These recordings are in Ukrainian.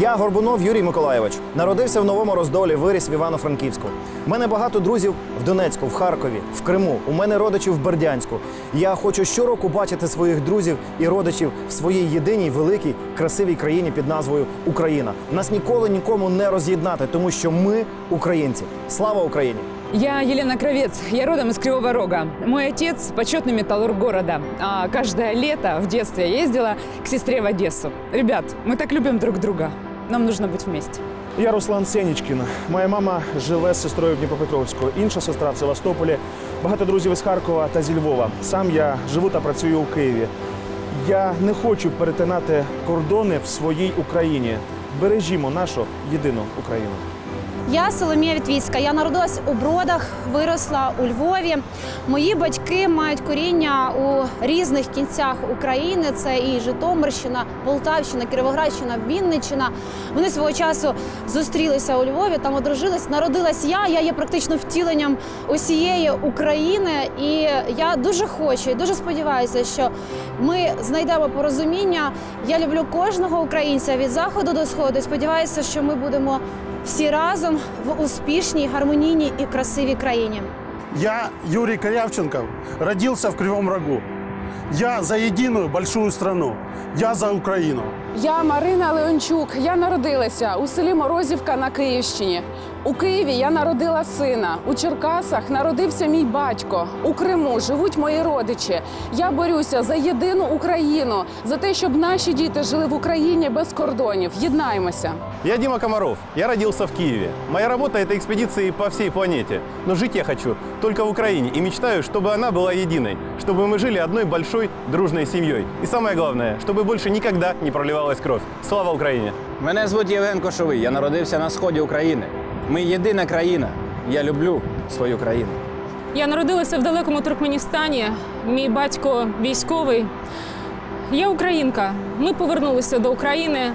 Я Горбунов Юрій Миколаєвич. Народився в новому роздолі, виріс в Івано-Франківську. У мене багато друзів в Донецьку, в Харкові, в Криму. У мене родичі в Бердянську. Я хочу щороку бачити своїх друзів і родичів в своїй єдиній великій красивій країні під назвою Україна. Нас ніколи нікому не роз'єднати, тому що ми українці. Слава Україні! Я Елена Кровец, я родом из Кривого Рога. Мой отец – почетный металлург города. А каждое лето в детстве я ездила к сестре в Одессу. Ребят, мы так любим друг друга. Нам нужно быть вместе. Я Руслан Сенічкін. Моя мама живе з сестрою в Дніпропетровську, інша сестра в Севастополі, багато друзів із Харкова та зі Львова. Сам я живу та працюю у Києві. Я не хочу перетинати кордони в своїй Україні. Бережімо нашу єдину Україну. Я Соломія Вітвіцька. Я народилась у Бродах, виросла у Львові. Мої батьки мають коріння у різних кінцях України. Це і Житомирщина, Полтавщина, Кіровоградщина, Вінниччина. Вони свого часу зустрілися у Львові, там одружились. Народилась я. Я є практично втіленням усієї України. І я дуже хочу і дуже сподіваюся, що ми знайдемо порозуміння. Я люблю кожного українця від заходу до сходу. І сподіваюся, що ми будемо всі разом в успішній, гармонійній і красивій країні. Я, Юрій Корявченков, родився в Кривому Рогу. Я за единую большую страну. Я за Украину. Я Марина Леончук. Я народилася у селі Морозівка на Київщині. У Києві я народила сина. У Черкасах народився мій батько. У Криму живуть мої родичі. Я борюся за єдину Україну, за те, щоб наші діти жили в Україні без кордонів. Єднаймося. Я Дима Комаров. Я родился в Киеве. Моя работа – это экспедиции по всей планете. Но жить я хочу только в Украине и мечтаю, чтобы она была единой, чтобы мы жили одной большой дружной семьей. И самое главное, чтобы больше никогда не проливалась кровь. Слава Украине! Мене звуть Євген Кошовий. Я народився на сході України. Ми єдина країна. Я люблю свою країну. Я народилася в далекому Туркменістані. Мій батько військовий. Я українка. Ми повернулися до України,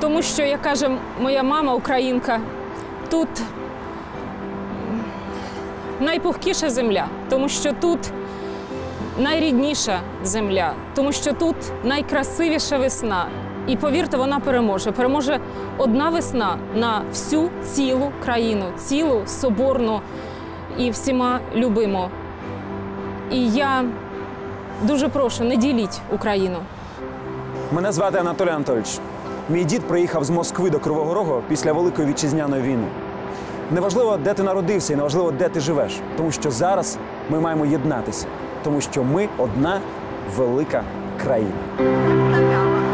тому що, як каже моя мама, українка, тут найпухкіша земля, тому що тут найрідніша земля, тому що тут найкрасивіша весна. І повірте, вона переможе. Переможе одна весна на всю цілу країну, цілу соборну і всіма любимо. І я дуже прошу, не діліть Україну. Мене звати Анатолій Анатолійович. Мій дід приїхав з Москви до Кривого Рогу після Великої вітчизняної війни. Неважливо, де ти народився, і неважливо, де ти живеш, тому що зараз ми маємо єднатися, тому що ми одна велика країна.